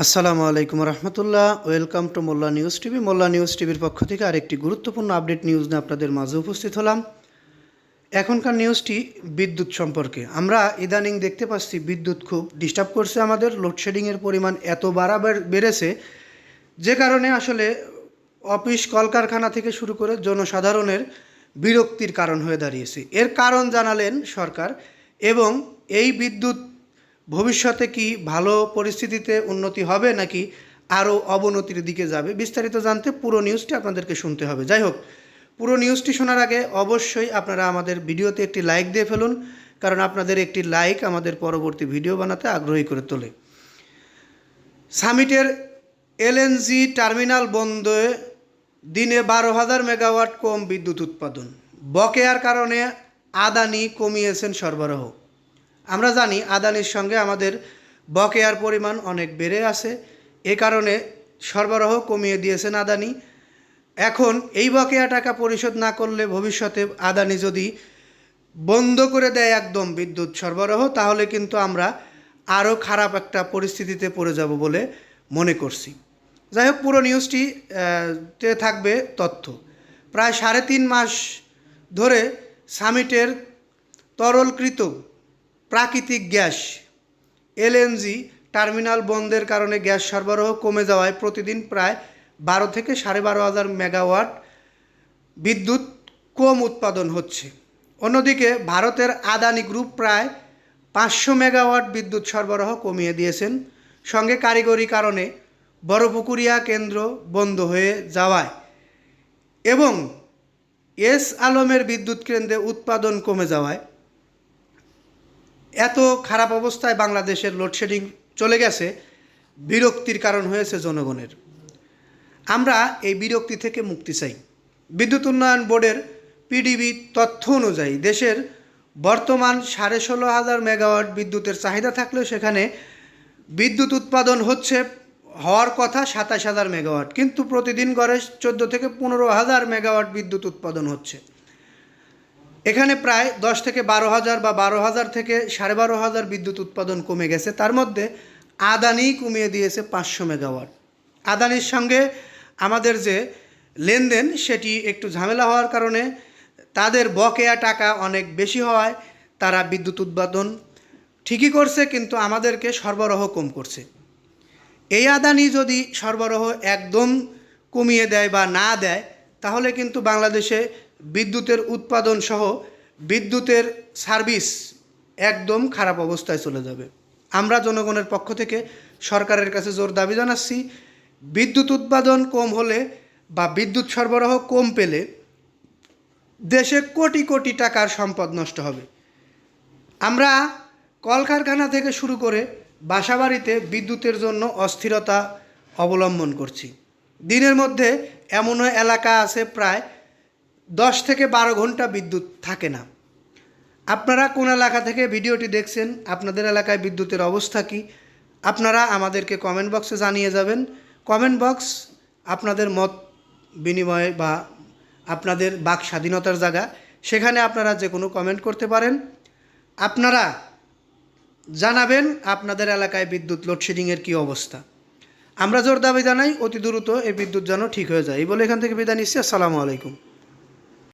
আসসালামু আলাইকুম রহমতুল্লাহ। Welcome to Molla news TV. Molla news টিভির পক্ষ থেকে আরেকটি গুরুত্বপূর্ণ আপডেট নিউজ নিয়ে আপনাদের মাঝে উপস্থিত হলাম। এখনকার নিউজটি বিদ্যুৎ সম্পর্কে। আমরা ইদানিং দেখতে পাচ্ছি বিদ্যুৎ খুব ডিস্টার্ব করছে আমাদের। লোডশেডিংয়ের পরিমাণ এত বাড়া বেড়েছে, যে কারণে আসলে অফিস, কলকারখানা থেকে শুরু করে জনসাধারণের বিরক্তির কারণ হয়ে দাঁড়িয়েছে। এর কারণ জানালেন সরকার এবং এই বিদ্যুৎ ভবিষ্যতে কি ভালো পরিস্থিতিতে উন্নতি হবে নাকি আরও অবনতির দিকে যাবে? বিস্তারিত জানতে পুরো নিউজটি আপনাদেরকে শুনতে হবে। যাই হোক, পুরো নিউজটি শোনার আগে অবশ্যই আপনারা আমাদের ভিডিওতে একটি লাইক দিয়ে ফেলুন, কারণ আপনাদের একটি লাইক আমাদের পরবর্তী ভিডিও বানাতে আগ্রহী করে তোলে। সামিটের এলএনজি টার্মিনাল বন্ধে, দিনে বারো হাজার মেগাওয়াট কম বিদ্যুৎ উৎপাদন। বকেয়ার কারণে আদানি কমিয়েছেন সরবরাহ। আমরা জানি আদানির সঙ্গে আমাদের বকেয়ার পরিমাণ অনেক বেড়ে আছে। এ কারণে সরবরাহ কমিয়ে দিয়েছেন আদানি। এখন এই বকেয়া টাকা পরিশোধ না করলে ভবিষ্যতে আদানি যদি বন্ধ করে দেয় একদম বিদ্যুৎ সরবরাহ, তাহলে কিন্তু আমরা আরও খারাপ একটা পরিস্থিতিতে পড়ে যাব বলে মনে করছি। যাই হোক, পুরো নিউজটি তে থাকবে তথ্য। প্রায় সাড়ে তিন মাস ধরে সামিটের তরলকৃত প্রাকৃতিক গ্যাস, এলএনজি, টার্মিনাল বন্ধের কারণে গ্যাস সরবরাহ কমে যাওয়ায় প্রতিদিন প্রায় বারো থেকে সাড়ে বারো হাজার মেগাওয়াট বিদ্যুৎ কম উৎপাদন হচ্ছে। অন্যদিকে ভারতের আদানি গ্রুপ প্রায় পাঁচশো মেগাওয়াট বিদ্যুৎ সরবরাহ কমিয়ে দিয়েছেন। সঙ্গে কারিগরি কারণে বড়পুকুরিয়া কেন্দ্র বন্ধ হয়ে যাওয়ায় এবং এস আলমের বিদ্যুৎ কেন্দ্রে উৎপাদন কমে যাওয়ায় এত খারাপ অবস্থায় বাংলাদেশের লোডশেডিং চলে গেছে, বিরক্তির কারণ হয়েছে জনগণের। আমরা এই বিরক্তি থেকে মুক্তি চাই। বিদ্যুৎ উন্নয়ন বোর্ডের পিডিবি তথ্য অনুযায়ী দেশের বর্তমান সাড়ে ষোলো হাজার মেগাওয়াট বিদ্যুতের চাহিদা থাকলেও সেখানে বিদ্যুৎ উৎপাদন হচ্ছে হওয়ার কথা সাতাশ হাজার মেগাওয়াট, কিন্তু প্রতিদিন গড়ে চোদ্দ থেকে পনেরো হাজার মেগাওয়াট বিদ্যুৎ উৎপাদন হচ্ছে। এখানে প্রায় দশ থেকে বারো হাজার বা বারো হাজার থেকে সাড়ে বারো হাজার বিদ্যুৎ উৎপাদন কমে গেছে। তার মধ্যে আদানি কমিয়ে দিয়েছে পাঁচশো মেগাওয়াট। আদানির সঙ্গে আমাদের যে লেনদেন, সেটি একটু ঝামেলা হওয়ার কারণে তাদের বকেয়া টাকা অনেক বেশি হওয়ায় তারা বিদ্যুৎ উৎপাদন ঠিকই করছে, কিন্তু আমাদেরকে সরবরাহ কম করছে। এই আদানি যদি সরবরাহ একদম কমিয়ে দেয় বা না দেয়, তাহলে কিন্তু বাংলাদেশে বিদ্যুতের উৎপাদন সহ বিদ্যুতের সার্ভিস একদম খারাপ অবস্থায় চলে যাবে। আমরা জনগণের পক্ষ থেকে সরকারের কাছে জোর দাবি জানাচ্ছি, বিদ্যুৎ উৎপাদন কম হলে বা বিদ্যুৎ সরবরাহ কম পেলে দেশে কোটি কোটি টাকার সম্পদ নষ্ট হবে। আমরা কলকারখানা থেকে শুরু করে বাসাবাড়িতে বিদ্যুতের জন্য অস্থিরতা অবলম্বন করছি। দিনের মধ্যে এমনও এলাকা আছে প্রায় দশ থেকে বারো ঘণ্টা বিদ্যুৎ থাকে না। আপনারা কোন এলাকা থেকে ভিডিওটি দেখছেন, আপনাদের এলাকায় বিদ্যুতের অবস্থা কী, আপনারা আমাদেরকে কমেন্ট বক্সে জানিয়ে যাবেন। কমেন্ট বক্স আপনাদের মত বিনিময় বা আপনাদের বাক স্বাধীনতার জায়গা, সেখানে আপনারা যে কোনো কমেন্ট করতে পারেন। আপনারা জানাবেন আপনাদের এলাকায় বিদ্যুৎ লোডশেডিংয়ের কী অবস্থা। আমরা জোর দাবি জানাই, অতি দ্রুত এই বিদ্যুৎ যেন ঠিক হয়ে যায়। এই বলে এখান থেকে বিদায় নিচ্ছি। আসসালামু আলাইকুম।